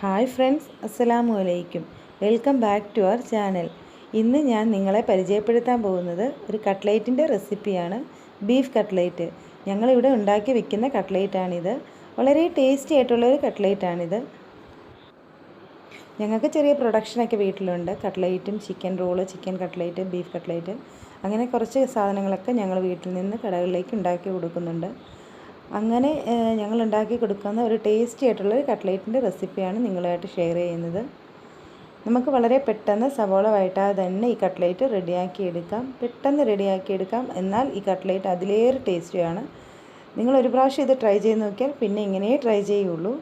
Hi friends അസ്സലാമു അലൈക്കും welcome back to our channel. ഇന്ന് ഞാൻ നിങ്ങളെ പരിചയപ്പെടുത്താൻ പോകുന്നത് ഒരു കട്ട്ലേറ്റിന്റെ റെസിപ്പിയാണ് ബീഫ് കട്ട്ലേറ്റ്. ഞങ്ങളിവിടെ ഉണ്ടാക്കി വെക്കുന്ന കട്ട്ലേറ്റാണിത്. വളരെ ടേസ്റ്റി ആയിട്ടുള്ള ആയിട്ടുള്ളൊരു കട്ട്ലേറ്റാണിത്. ഞങ്ങൾക്ക് ചെറിയ പ്രൊഡക്ഷനൊക്കെ വീട്ടിലുണ്ട്. കട്ട്ലേറ്റും chicken roll chicken cutlet beef cutlet. അങ്ങനെ കുറച്ച് സാധനങ്ങളൊക്കെ ഞങ്ങൾ വീട്ടിൽ നിന്ന് കടകളിലേക്ക് ഉണ്ടാക്കി കൊടുക്കുന്നുണ്ട്. അങ്ങനെ ഞങ്ങൾ ഉണ്ടാക്കി കൊടുക്കുന്ന ഒരു ടേസ്റ്റി ആയിട്ടുള്ള ഒരു കട്ട്ലേറ്റിന്റെ റെസിപ്പിയാണ് നിങ്ങളുമായിട്ട് ഷെയർ ചെയ്യുന്നത്. നമുക്ക് വളരെ പെട്ടെന്ന് സവോള തന്നെ ഈ കട്ട്ലേറ്റ് റെഡിയാക്കി എടുക്കാം. പെട്ടെന്ന് റെഡിയാക്കി എടുക്കാം. എന്നാൽ ഈ കട്ട്ലേറ്റ് അതിലേറെ ടേസ്റ്റിയാണ് നിങ്ങൾ ഒരു പ്രാവശ്യം ഇത് ട്രൈ ചെയ്ത് നോക്കിയാൽ പിന്നെ ഇങ്ങനെയേ ട്രൈ ചെയ്യുള്ളൂ.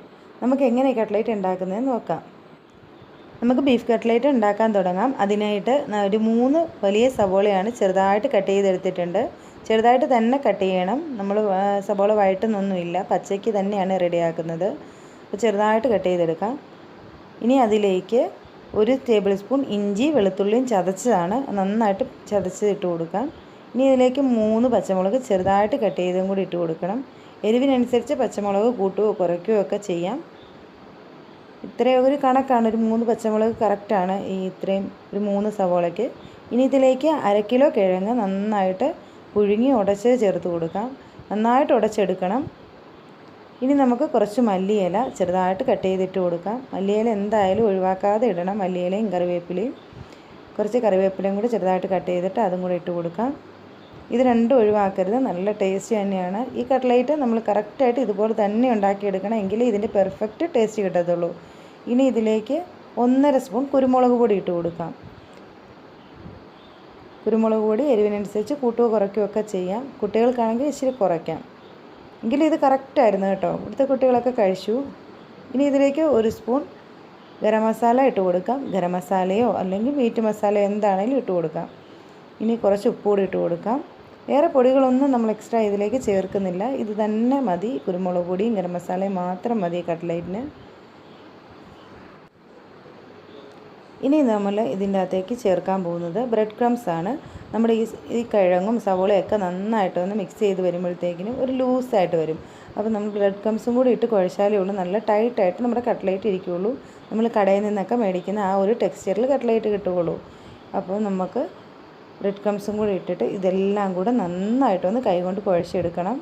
നമുക്ക് എങ്ങനെ ഈ കട്ട്ലേറ്റ് ഉണ്ടാക്കുന്നതെന്ന് നോക്കാം. നമുക്ക് ബീഫ് കട്ട്ലേറ്റ് ഉണ്ടാക്കാൻ തുടങ്ങാം. അതിനായിട്ട് ഒരു മൂന്ന് വലിയ സവോളയാണ് ചെറുതായിട്ട് കട്ട് ചെയ്തെടുത്തിട്ടുണ്ട്. ചെറുതായിട്ട് തന്നെ കട്ട് ചെയ്യണം. നമ്മൾ സബോള വഴറ്റുന്നൊന്നുമില്ല. പച്ചയ്ക്ക് തന്നെയാണ് റെഡിയാക്കുന്നത്. അപ്പോൾ ചെറുതായിട്ട് കട്ട് ചെയ്തെടുക്കാം. ഇനി അതിലേക്ക് ഒരു ടേബിൾ സ്പൂൺ ഇഞ്ചി വെളുത്തുള്ളിയും ചതച്ചതാണ്. നന്നായിട്ട് ചതച്ച് ഇട്ട് കൊടുക്കാം. ഇനി ഇതിലേക്ക് മൂന്ന് പച്ചമുളക് ചെറുതായിട്ട് കട്ട് ചെയ്തും കൂടി ഇട്ട് കൊടുക്കണം. എരിവിനനുസരിച്ച് പച്ചമുളക് കൂട്ടുകയോ കുറയ്ക്കുകയോ ഒക്കെ ചെയ്യാം. ഇത്രയും ഒരു കണക്കാണ്. ഒരു മൂന്ന് പച്ചമുളക് കറക്റ്റാണ് ഈ ഇത്രയും ഒരു മൂന്ന് സവോളയ്ക്ക്. ഇനി ഇതിലേക്ക് അര കിലോ കിഴങ്ങ് നന്നായിട്ട് പുഴുങ്ങി ഉടച്ച് ചേർത്ത് കൊടുക്കാം. നന്നായിട്ട് ഉടച്ചെടുക്കണം. ഇനി നമുക്ക് കുറച്ച് മല്ലിയില ചെറുതായിട്ട് കട്ട് ചെയ്തിട്ട് കൊടുക്കാം. മല്ലിയില എന്തായാലും ഒഴിവാക്കാതെ ഇടണം. മല്ലിയിലയും കറിവേപ്പിലയും കുറച്ച് കറിവേപ്പിലയും കൂടി ചെറുതായിട്ട് കട്ട് ചെയ്തിട്ട് അതും കൂടി ഇട്ട് കൊടുക്കാം. ഇത് രണ്ടും ഒഴിവാക്കരുത്. നല്ല ടേസ്റ്റ് തന്നെയാണ്. ഈ കട്ട്ലേറ്റ് നമ്മൾ കറക്റ്റായിട്ട് ഇതുപോലെ തന്നെ ഉണ്ടാക്കിയെടുക്കണം എങ്കിലേ ഇതിന്റെ പെർഫെക്റ്റ് ടേസ്റ്റ് കിട്ടത്തുള്ളൂ. ഇനി ഇതിലേക്ക് ഒന്നര സ്പൂൺ കുരുമുളക് പൊടി ഇട്ട് കൊടുക്കാം. കുരുമുളക് പൊടി എരിവിനനുസരിച്ച് കൂട്ടുകയോ കുറയ്ക്കുകയോ ഒക്കെ ചെയ്യാം. കുട്ടികൾക്കാണെങ്കിൽ ഇച്ചിരി കുറയ്ക്കാം. എങ്കിലും ഇത് കറക്റ്റായിരുന്നു കേട്ടോ. ഇവിടുത്തെ കുട്ടികളൊക്കെ കഴിച്ചു. ഇനി ഇതിലേക്ക് ഒരു സ്പൂൺ ഗരം മസാല ഇട്ട് കൊടുക്കാം. ഗരം മസാലയോ അല്ലെങ്കിൽ മീറ്റ് മസാലയോ എന്താണെങ്കിലും ഇട്ട് കൊടുക്കാം. ഇനി കുറച്ച് ഉപ്പ് കൂടി ഇട്ട് കൊടുക്കാം. വേറെ പൊടികളൊന്നും നമ്മൾ എക്സ്ട്രാ ഇതിലേക്ക് ചേർക്കുന്നില്ല. ഇത് തന്നെ മതി. കുരുമുളക് പൊടിയും ഗരം മസാലയും മാത്രം മതി കട്ട്ലൈറ്റിന്. ഇനി നമ്മൾ ഇതിന്റെ അകത്തേക്ക് ചേർക്കാൻ പോകുന്നത് ബ്രെഡ് ക്രംസ് ആണ്. നമ്മുടെ ഈ ഈ കിഴങ്ങും സവോളയൊക്കെ നന്നായിട്ടൊന്ന് മിക്സ് ചെയ്ത് വരുമ്പോഴത്തേക്കിനും ഒരു ലൂസായിട്ട് വരും. അപ്പോൾ നമ്മൾ ബ്രെഡ് ക്രംസും കൂടി ഇട്ട് കുഴച്ചാലേ ഉള്ളൂ. നല്ല ടൈറ്റായിട്ട് നമ്മുടെ കട്ട്ലേറ്റ് ഇരിക്കുകയുള്ളൂ. നമ്മൾ കടയിൽ നിന്നൊക്കെ മേടിക്കുന്ന ആ ഒരു ടെക്സ്ചറിൽ കട്ട്ലേറ്റ് കിട്ടുകയുള്ളൂ. അപ്പോൾ നമുക്ക് ബ്രെഡ് ക്രംസും കൂടി ഇട്ടിട്ട് ഇതെല്ലാം കൂടെ നന്നായിട്ടൊന്ന് കൈകൊണ്ട് കുഴച്ചെടുക്കണം.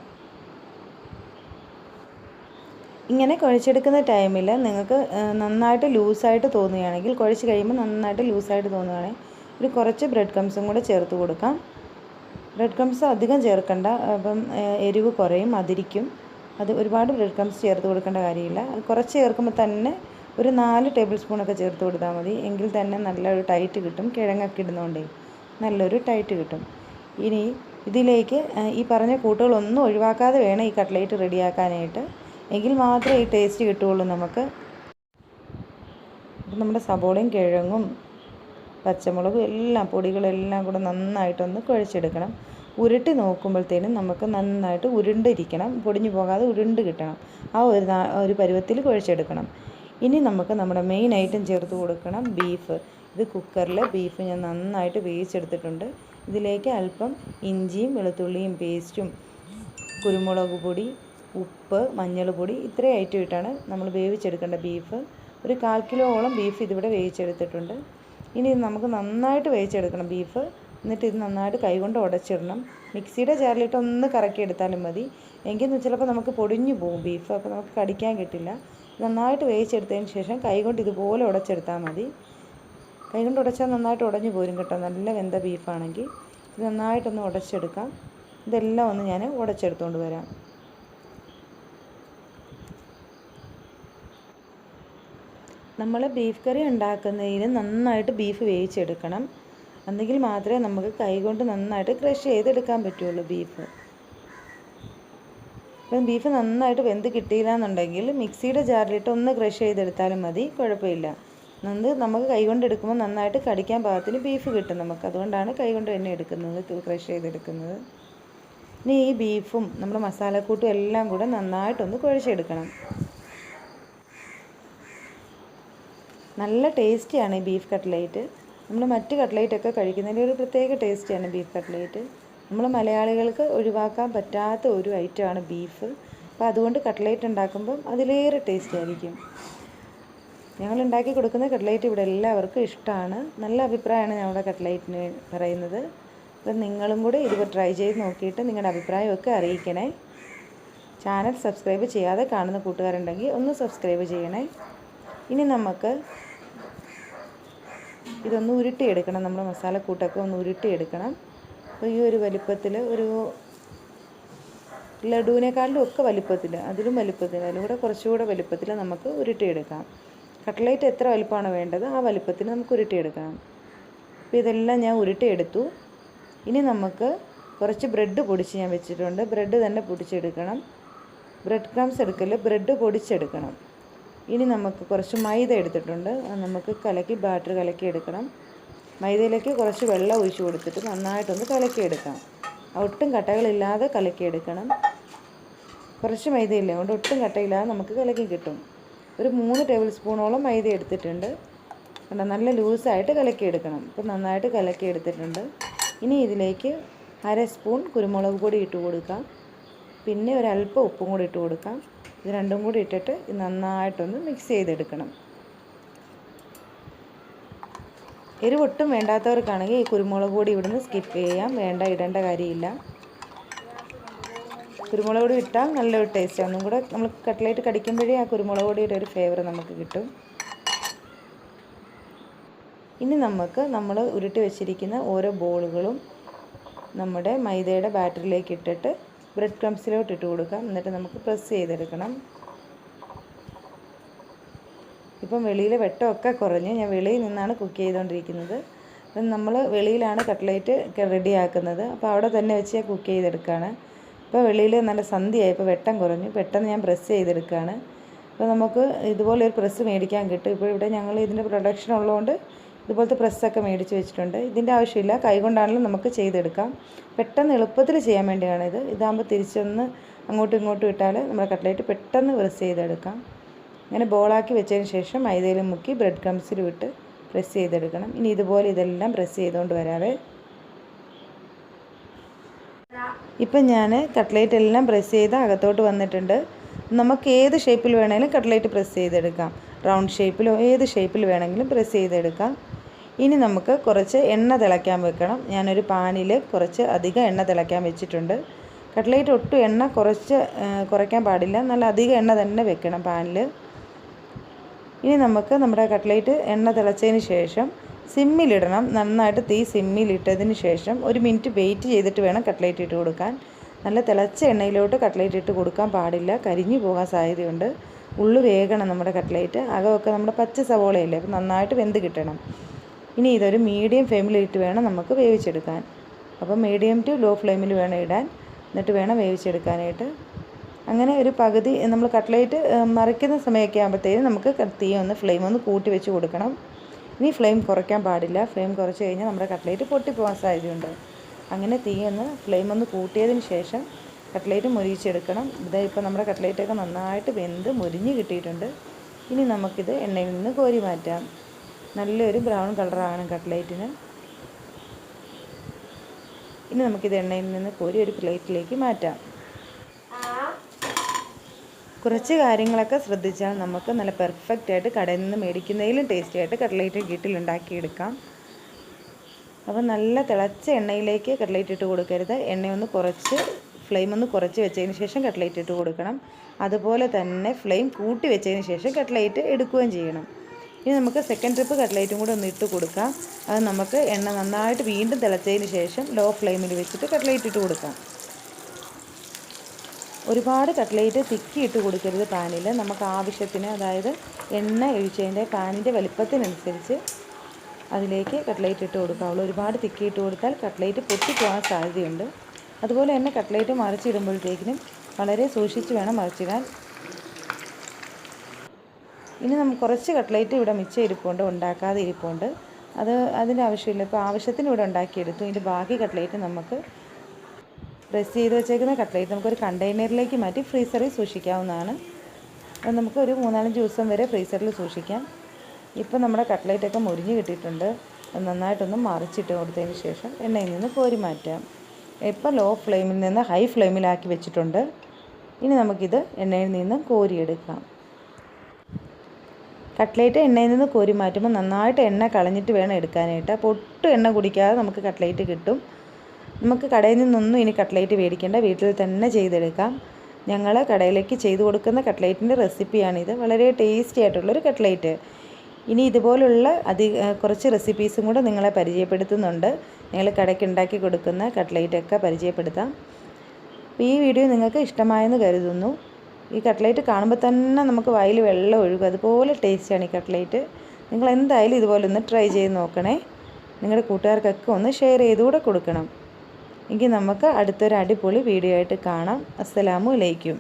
ഇങ്ങനെ കുഴച്ചെടുക്കുന്ന ടൈമിൽ നിങ്ങൾക്ക് നന്നായിട്ട് ലൂസായിട്ട് തോന്നുകയാണെങ്കിൽ കുഴച്ച് കഴിയുമ്പോൾ നന്നായിട്ട് ലൂസായിട്ട് തോന്നുകയാണെങ്കിൽ ഒരു കുറച്ച് ബ്രെഡ് ക്രംസും കൂടെ ചേർത്ത് കൊടുക്കാം. ബ്രെഡ് ക്രംസ് അധികം ചേർക്കണ്ട. അപ്പം എരിവ് കുറയും അതിരിക്കും. അത് ഒരുപാട് ബ്രെഡ് ക്രംസ് ചേർത്ത് കൊടുക്കേണ്ട കാര്യമില്ല. അത് കുറച്ച് ചേർക്കുമ്പോൾ തന്നെ ഒരു നാല് ടേബിൾ സ്പൂണൊക്കെ ചേർത്ത് കൊടുത്താൽ മതി. എങ്കിൽ തന്നെ നല്ലൊരു ടൈറ്റ് കിട്ടും. കിഴങ്ങൊക്കെ ഇടുന്നതുകൊണ്ടേ നല്ലൊരു ടൈറ്റ് കിട്ടും. ഇനി ഇതിലേക്ക് ഈ പറഞ്ഞ കൂട്ടുകളൊന്നും ഒഴിവാക്കാതെ വേണം ഈ കട്ട്ലേറ്റ് റെഡിയാക്കാനായിട്ട്. എങ്കിൽ മാത്രമേ ഈ ടേസ്റ്റ് കിട്ടുകയുള്ളൂ നമുക്ക്. അപ്പം നമ്മുടെ സബോളയും കിഴങ്ങും പച്ചമുളകും എല്ലാം പൊടികളെല്ലാം കൂടെ നന്നായിട്ടൊന്ന് കുഴച്ചെടുക്കണം. ഉരുട്ടി നോക്കുമ്പോഴത്തേനും നമുക്ക് നന്നായിട്ട് ഉരുണ്ടിരിക്കണം. പൊടിഞ്ഞു പോകാതെ ഉരുണ്ട് കിട്ടണം. ആ ഒരു ഒരു പരുവത്തിൽ കുഴച്ചെടുക്കണം. ഇനി നമുക്ക് നമ്മുടെ മെയിൻ ഐറ്റം ചേർത്ത് കൊടുക്കണം ബീഫ് ഇത് കുക്കറിൽ ബീഫ് ഞാൻ നന്നായിട്ട് വേവിച്ചെടുത്തിട്ടുണ്ട്. ഇതിലേക്ക് അല്പം ഇഞ്ചിയും വെളുത്തുള്ളിയും പേസ്റ്റും കുരുമുളക് പൊടി ഉപ്പ് മഞ്ഞൾപ്പൊടി പൊടി ഇത്രയും ഐറ്റം ഇട്ടാണ് നമ്മൾ വേവിച്ചെടുക്കേണ്ട ബീഫ്. ഒരു കാൽ കിലോളം ബീഫ് ഇതിവിടെ വേവിച്ചെടുത്തിട്ടുണ്ട്. ഇനി നമുക്ക് നന്നായിട്ട് വേവിച്ചെടുക്കണം ബീഫ്. എന്നിട്ട് ഇത് നന്നായിട്ട് കൈകൊണ്ട് ഉടച്ചിടണം. മിക്സിയുടെ ജാറിലിട്ട് ഒന്ന് കറക്കി എടുത്താലും മതി. എങ്കിൽ ചിലപ്പോൾ നമുക്ക് പൊടിഞ്ഞു പോകും ബീഫ് അപ്പോൾ നമുക്ക് കടിക്കാൻ കിട്ടില്ല. നന്നായിട്ട് വേവിച്ചെടുത്തതിന് ശേഷം കൈകൊണ്ട് ഇതുപോലെ ഉടച്ചെടുത്താൽ മതി. കൈകൊണ്ട് ഉടച്ചാൽ നന്നായിട്ട് ഉടഞ്ഞു പോരും കേട്ടോ. നല്ല വെന്ത ബീഫാണെങ്കിൽ. ഇത് നന്നായിട്ടൊന്ന് ഉടച്ചെടുക്കാം. ഇതെല്ലാം ഒന്ന് ഞാൻ ഉടച്ചെടുത്തുകൊണ്ട് വരാം. നമ്മൾ ബീഫ് കറി ഉണ്ടാക്കുന്നതിന് നന്നായിട്ട് ബീഫ് വേവിച്ചെടുക്കണം. എന്നെങ്കിൽ മാത്രമേ നമുക്ക് കൈകൊണ്ട് നന്നായിട്ട് ക്രഷ് ചെയ്തെടുക്കാൻ പറ്റുള്ളൂ ബീഫ് അപ്പം ബീഫ് നന്നായിട്ട് വെന്ത് കിട്ടിയില്ല എന്നുണ്ടെങ്കിൽ മിക്സിയുടെ ജാറിലിട്ട് ഒന്ന് ക്രഷ് ചെയ്തെടുത്താലും മതി കുഴപ്പമില്ല. നന്ന് നമുക്ക് കൈകൊണ്ട് എടുക്കുമ്പോൾ നന്നായിട്ട് കടിക്കാൻ പാകത്തിന് ബീഫ് കിട്ടും നമുക്ക്. അതുകൊണ്ടാണ് കൈകൊണ്ട് തന്നെ എടുക്കുന്നത് ക്രഷ് ചെയ്തെടുക്കുന്നത്. ഇനി ഈ ബീഫും നമ്മുടെ മസാലക്കൂട്ടും എല്ലാം കൂടെ നന്നായിട്ടൊന്ന് കുഴച്ചെടുക്കണം. നല്ല ടേസ്റ്റിയാണ് ഈ ബീഫ് കട്ട്ലേറ്റ്. നമ്മൾ മറ്റ് കട്ട്ലേറ്റൊക്കെ കഴിക്കുന്നതിന്റെ ഒരു പ്രത്യേക ടേസ്റ്റിയാണ് ബീഫ് കട്ട്ലേറ്റ്. നമ്മൾ മലയാളികൾക്ക് ഒഴിവാക്കാൻ പറ്റാത്ത ഒരു ഐറ്റമാണ് ബീഫ്. അപ്പോൾ അതുകൊണ്ട് കട്ട്ലേറ്റ് ഉണ്ടാക്കുമ്പം അതിലേറെ ടേസ്റ്റ് ആയിരിക്കും. ഞങ്ങൾ ഉണ്ടാക്കി കൊടുക്കുന്ന കട്ട്ലേറ്റ് ഇവിടെ എല്ലാവർക്കും ഇഷ്ടമാണ്. നല്ല അഭിപ്രായമാണ് ഞങ്ങളുടെ കട്ട്ലേറ്റിന് പറയുന്നത്. അപ്പം നിങ്ങളും കൂടി ഇതുപോലെ ട്രൈ ചെയ്ത് നോക്കിയിട്ട് നിങ്ങളുടെ അഭിപ്രായമൊക്കെ അറിയിക്കണേ. ചാനൽ സബ്സ്ക്രൈബ് ചെയ്യാതെ കാണുന്ന കൂട്ടുകാരുണ്ടെങ്കിൽ ഒന്ന് സബ്സ്ക്രൈബ് ചെയ്യണേ. ഇനി നമുക്ക് ഇതൊന്ന് ഉരുട്ടിയെടുക്കണം. നമ്മുടെ മസാലക്കൂട്ടൊക്കെ ഒന്ന് ഉരുട്ടിയെടുക്കണം. അപ്പോൾ ഈ ഒരു വലിപ്പത്തിൽ ഒരു ലഡുവിനേക്കാളിലും ഒക്കെ വലിപ്പത്തിൽ അതിലും വലിപ്പത്തിൽ അതിലും കൂടെ കുറച്ചുകൂടെ വലിപ്പത്തിൽ നമുക്ക് ഉരുട്ടിയെടുക്കാം. കട്ട്ലേറ്റ് എത്ര വലിപ്പമാണ് വേണ്ടത് ആ വലിപ്പത്തിൽ നമുക്ക് ഉരുട്ടിയെടുക്കാം. അപ്പോൾ ഇതെല്ലാം ഞാൻ ഉരുട്ടിയെടുത്തു. ഇനി നമുക്ക് കുറച്ച് ബ്രെഡ് പൊടിച്ച് ഞാൻ വെച്ചിട്ടുണ്ട്. ബ്രെഡ് തന്നെ പൊടിച്ചെടുക്കണം. ബ്രെഡ് ക്രംസ് എടുക്കൽ ബ്രെഡ് പൊടിച്ചെടുക്കണം. ഇനി നമുക്ക് കുറച്ച് മൈദ എടുത്തിട്ടുണ്ട്. നമുക്ക് കലക്കി ബാറ്റർ കലക്കി എടുക്കണം. മൈദയിലേക്ക് കുറച്ച് വെള്ളം ഒഴിച്ച് കൊടുത്തിട്ട് നന്നായിട്ടൊന്ന് കലക്കിയെടുക്കാം. ഒട്ടും കട്ടകളില്ലാതെ കലക്കിയെടുക്കണം. കുറച്ച് മൈദയില്ലേ? അതുകൊണ്ട് ഒട്ടും കട്ടയില്ലാതെ നമുക്ക് കലക്കി കിട്ടും. ഒരു മൂന്ന് ടേബിൾ സ്പൂണോളം മൈദ എടുത്തിട്ടുണ്ട്. കണ്ട? നല്ല ലൂസായിട്ട് കലക്കിയെടുക്കണം. അപ്പോൾ നന്നായിട്ട് കലക്കിയെടുത്തിട്ടുണ്ട്. ഇനി ഇതിലേക്ക് അര സ്പൂൺ കുരുമുളക് പൊടി ഇട്ട് കൊടുക്കാം. പിന്നെ ഒരല്പം ഉപ്പും കൂടി ഇട്ട് കൊടുക്കാം. ഇത് രണ്ടും കൂടി ഇട്ടിട്ട് നന്നായിട്ടൊന്ന് മിക്സ് ചെയ്തെടുക്കണം. എരിവൊട്ടും വേണ്ടാത്തവർക്കാണെങ്കിൽ ഈ കുരുമുളക് പൊടി ഇവിടുന്ന് സ്കിപ്പ് ചെയ്യാം. വേണ്ട ഇടേണ്ട കാര്യമില്ല. കുരുമുളക് പൊടി ഇട്ടാൽ നല്ലൊരു ടേസ്റ്റ് ഒന്നും കൂടെ നമ്മൾ കട്ട്ലേറ്റ് കടിക്കുമ്പോഴേ ആ കുരുമുളക് പൊടിയുടെ ഒരു ഫ്ലേവർ നമുക്ക് കിട്ടും. ഇനി നമുക്ക് നമ്മൾ ഉരുട്ടി വെച്ചിരിക്കുന്ന ഓരോ ബോളുകളും നമ്മുടെ മൈദയുടെ ബാറ്ററിലേക്ക് ഇട്ടിട്ട് ബ്രെഡ് ക്രംസിലോട്ട് ഇട്ട് കൊടുക്കാം. എന്നിട്ട് നമുക്ക് പ്രസ് ചെയ്തെടുക്കണം. ഇപ്പം വെളിയിൽ വെട്ടമൊക്കെ കുറഞ്ഞ് ഞാൻ വെളിയിൽ നിന്നാണ് കുക്ക് ചെയ്തുകൊണ്ടിരിക്കുന്നത്. അപ്പം നമ്മൾ വെളിയിലാണ് കട്ട്ലേറ്റ് റെഡിയാക്കുന്നത് അപ്പോൾ അവിടെ തന്നെ വെച്ച് ഞാൻ കുക്ക് ചെയ്തെടുക്കുകയാണ്. ഇപ്പോൾ വെളിയിൽ നല്ല സന്ധ്യയായി. ഇപ്പോൾ വെട്ടം കുറഞ്ഞു. പെട്ടെന്ന് ഞാൻ പ്രസ് ചെയ്തെടുക്കുകയാണ്. അപ്പോൾ നമുക്ക് ഇതുപോലെ ഒരു പ്രസ് മേടിക്കാൻ കിട്ടും. ഇപ്പോൾ ഇവിടെ ഞങ്ങൾ ഇതിന്റെ പ്രൊഡക്ഷൻ ഉള്ളതുകൊണ്ട് ഇതുപോലത്തെ പ്രസ്സൊക്കെ മേടിച്ച് വെച്ചിട്ടുണ്ട്. ഇതിന്റെ ആവശ്യമില്ല. കൈകൊണ്ടാണെങ്കിലും നമുക്ക് ചെയ്തെടുക്കാം. പെട്ടെന്ന് എളുപ്പത്തിൽ ചെയ്യാൻ വേണ്ടിയാണ് ഇത്. ഇതാകുമ്പോൾ തിരിച്ചൊന്ന് അങ്ങോട്ടും ഇങ്ങോട്ടും ഇട്ടാൽ നമ്മുടെ കട്ട്ലേറ്റ് പെട്ടെന്ന് പ്രസ് ചെയ്തെടുക്കാം. അങ്ങനെ ബോളാക്കി വെച്ചതിന് ശേഷം മൈദയിൽ മുക്കി ബ്രെഡ് ക്രംസിൽ വിട്ട് പ്രസ് ചെയ്തെടുക്കണം. ഇനി ഇതുപോലെ ഇതെല്ലാം പ്രസ് ചെയ്തുകൊണ്ട് വരാവേ. ഇപ്പം ഞാൻ കട്ട്ലേറ്റ് എല്ലാം പ്രസ് ചെയ്ത് അകത്തോട്ട് വന്നിട്ടുണ്ട്. നമുക്ക് ഏത് ഷേപ്പിൽ വേണമെങ്കിലും കട്ട്ലേറ്റ് പ്രസ് ചെയ്തെടുക്കാം. റൗണ്ട് ഷേപ്പിലോ ഏത് ഷേപ്പിൽ വേണമെങ്കിലും പ്രസ് ചെയ്തെടുക്കാം. ഇനി നമുക്ക് കുറച്ച് എണ്ണ തിളയ്ക്കാൻ വെക്കണം. ഞാനൊരു പാനിൽ കുറച്ച് അധികം എണ്ണ തിളയ്ക്കാൻ വെച്ചിട്ടുണ്ട്. കട്ട്ലേറ്റ് ഒട്ടും എണ്ണ കുറച്ച് കുറയ്ക്കാൻ പാടില്ല. നല്ല അധികം എണ്ണ തന്നെ വെക്കണം പാനിൽ. ഇനി നമുക്ക് നമ്മുടെ കട്ട്ലേറ്റ് എണ്ണ തിളച്ചതിന് ശേഷം സിമ്മിലിടണം നന്നായിട്ട് തീ സിമ്മിലിട്ടതിന് ശേഷം ഒരു മിനിറ്റ് വെയിറ്റ് ചെയ്തിട്ട് വേണം കട്ട്ലേറ്റ് ഇട്ട് കൊടുക്കാൻ. നല്ല തിളച്ച എണ്ണയിലോട്ട് കട്ട്ലേറ്റ് ഇട്ട് കൊടുക്കാൻ പാടില്ല. കരിഞ്ഞു പോകാൻ സാധ്യതയുണ്ട്. ഉള്ളു വേകണം നമ്മുടെ കട്ട്ലേറ്റ് അകമൊക്കെ നമ്മുടെ പച്ച സവോളയല്ലേ? അപ്പോൾ നന്നായിട്ട് വെന്ത് കിട്ടണം. ഇനി ഇതൊരു മീഡിയം ഫ്ലെയിമിലിട്ട് വേണം നമുക്ക് വേവിച്ചെടുക്കാൻ. അപ്പോൾ മീഡിയം ടു ലോ ഫ്ലെയിമിൽ വേണം ഇടാൻ. എന്നിട്ട് വേണം വേവിച്ചെടുക്കാനായിട്ട്. അങ്ങനെ ഒരു പകുതി നമ്മൾ കട്ട്ലേറ്റ് മറിക്കുന്ന സമയമൊക്കെ ആകുമ്പോഴത്തേനും നമുക്ക് തീ ഒന്ന് ഫ്ലെയിം ഒന്ന് കൂട്ടി വെച്ച് കൊടുക്കണം. ഇനി ഫ്ലെയിം കുറയ്ക്കാൻ പാടില്ല. ഫ്ലെയിം കുറച്ച് കഴിഞ്ഞാൽ നമ്മുടെ കട്ട്ലേറ്റ് പൊട്ടിപ്പോകാൻ സാധ്യതയുണ്ട്. അങ്ങനെ തീ ഒന്ന് ഫ്ലെയിം ഒന്ന് കൂട്ടിയതിന് ശേഷം കട്ട്ലേറ്റ് മുരിച്ചെടുക്കണം ഇതാ ഇപ്പോൾ നമ്മുടെ കട്ട്ലേറ്റൊക്കെ നന്നായിട്ട് വെന്ത് മുരിഞ്ഞ് കിട്ടിയിട്ടുണ്ട്. ഇനി നമുക്കിത് എണ്ണയിൽ നിന്ന് കോരി മാറ്റാം. നല്ലൊരു ബ്രൗൺ കളറാണ് കട്ട്ലേറ്റിന്. ഇനി നമുക്കിത് എണ്ണയിൽ നിന്ന് കോരി ഒരു പ്ലേറ്റിലേക്ക് മാറ്റാം. കുറച്ച് കാര്യങ്ങളൊക്കെ ശ്രദ്ധിച്ചാൽ നമുക്ക് നല്ല പെർഫെക്റ്റ് ആയിട്ട് കടയിൽ നിന്ന് മേടിക്കുന്നതിലും ടേസ്റ്റി ആയിട്ട് കട്ട്ലേറ്റ് വീട്ടിലുണ്ടാക്കിയെടുക്കാം അപ്പോൾ നല്ല തിളച്ച എണ്ണയിലേക്ക് കട്ട്ലേറ്റ് ഇട്ട് കൊടുക്കരുത്. എണ്ണയൊന്ന് കുറച്ച് ഫ്ലെയിം ഒന്ന് കുറച്ച് വെച്ചതിന് ശേഷം കട്ട്ലേറ്റ് ഇട്ട് കൊടുക്കണം. അതുപോലെ തന്നെ ഫ്ലെയിം കൂട്ടി വെച്ചതിന് ശേഷം കട്ട്ലേറ്റ് എടുക്കുകയും ചെയ്യണം. ഇനി നമുക്ക് സെക്കൻഡ് ട്രിപ്പ് കട്ട്ലേറ്റും കൂടെ ഒന്ന് ഇട്ട് കൊടുക്കാം. അത് നമുക്ക് എണ്ണ നന്നായിട്ട് വീണ്ടും തിളച്ചതിന് ശേഷം ലോ ഫ്ലെയിമിൽ വെച്ചിട്ട് കട്ട്ലേറ്റ് ഇട്ട് കൊടുക്കാം. ഒരുപാട് കട്ട്ലേറ്റ് തിക്കി ഇട്ട് കൊടുക്കരുത് പാനിൽ നമുക്ക് ആവശ്യത്തിന് അതായത് എണ്ണ ഒഴിച്ചതിന്റെ പാനിന്റെ വലിപ്പത്തിനനുസരിച്ച് അതിലേക്ക് കട്ട്ലേറ്റ് ഇട്ട് കൊടുക്കാവുള്ളൂ. ഒരുപാട് തിക്കി ഇട്ട് കൊടുത്താൽ കട്ട്ലേറ്റ് പൊട്ടിപ്പോകാൻ സാധ്യതയുണ്ട്. അതുപോലെ തന്നെ കട്ട്ലേറ്റ് മറിച്ചിടുമ്പോഴത്തേക്കിനും വളരെ സൂക്ഷിച്ച് വേണം മറിച്ചിടാൻ. ഇനി നമുക്ക് കുറച്ച് കട്ട്ലേറ്റ് ഇവിടെ മിച്ചം ഇരിപ്പുണ്ട് ഉണ്ടാക്കാതെ ഇരിപ്പുണ്ട്. അത് അതിന്റെ ആവശ്യമില്ല. ഇപ്പോൾ ആവശ്യത്തിന് ഇവിടെ ഉണ്ടാക്കിയെടുത്തു. ഇതിന്റെ ബാക്കി കട്ട്ലേറ്റ് നമുക്ക് പ്രസ് ചെയ്ത് വെച്ചേക്കുന്ന കട്ട്ലേറ്റ് നമുക്കൊരു കണ്ടെയ്നറിലേക്ക് മാറ്റി ഫ്രീസറിൽ സൂക്ഷിക്കാവുന്നതാണ്. അത് നമുക്ക് ഒരു മൂന്നാലഞ്ച് ദിവസം വരെ ഫ്രീസറിൽ സൂക്ഷിക്കാം. ഇപ്പം നമ്മുടെ കട്ട്ലേറ്റൊക്കെ മുരിഞ്ഞ് കിട്ടിയിട്ടുണ്ട്. നന്നായിട്ടൊന്ന് മറിച്ചിട്ട് കൊടുത്തതിന് ശേഷം എണ്ണയിൽ നിന്ന് കോരി മാറ്റാം. ഇപ്പം ലോ ഫ്ലെയിമിൽ നിന്ന് ഹൈ ഫ്ലെയിമിലാക്കി വെച്ചിട്ടുണ്ട്. ഇനി നമുക്കിത് എണ്ണയിൽ നിന്ന് കോരിയെടുക്കാം. കട്ട്ലേറ്റ് എണ്ണയിൽ നിന്ന് കോരി മാറ്റുമ്പോൾ നന്നായിട്ട് എണ്ണ കളഞ്ഞിട്ട് വേണം എടുക്കാനായിട്ട്. അപ്പോൾ ഒട്ടും എണ്ണ കുടിക്കാതെ നമുക്ക് കട്ട്ലേറ്റ് കിട്ടും. നമുക്ക് കടയിൽ നിന്നൊന്നും ഇനി കട്ട്ലേറ്റ് മേടിക്കേണ്ട. വീട്ടിൽ തന്നെ ചെയ്തെടുക്കാം. ഞങ്ങൾ കടയിലേക്ക് ചെയ്തു കൊടുക്കുന്ന കട്ട്ലേറ്റിന്റെ റെസിപ്പിയാണിത്. വളരെ ടേസ്റ്റി ആയിട്ടുള്ളൊരു കട്ട്ലേറ്റ്. ഇനി ഇതുപോലുള്ള അധിക കുറച്ച് റെസിപ്പീസും കൂടെ നിങ്ങളെ പരിചയപ്പെടുത്തുന്നുണ്ട്. നിങ്ങൾ കടയ്ക്ക് ഉണ്ടാക്കി കൊടുക്കുന്ന കട്ട്ലേറ്റൊക്കെ പരിചയപ്പെടുത്താം. ഈ വീഡിയോ നിങ്ങൾക്ക് ഇഷ്ടമായെന്ന് കരുതുന്നു. ഈ കട്ട്ലേറ്റ് കാണുമ്പോൾ തന്നെ നമുക്ക് വായിൽ വെള്ളം ഒഴുകും. അതുപോലെ ടേസ്റ്റാണ് ഈ കട്ട്ലേറ്റ്. നിങ്ങൾ എന്തായാലും ഇതുപോലെ ഒന്ന് ട്രൈ ചെയ്ത് നോക്കണേ. നിങ്ങളുടെ കൂട്ടുകാർക്കൊക്കെ ഒന്ന് ഷെയർ ചെയ്തുകൂടെ കൊടുക്കണം. എങ്കിൽ നമുക്ക് അടുത്തൊരു അടിപൊളി വീഡിയോ ആയിട്ട് കാണാം. അസ്സലാമു അലൈക്കും.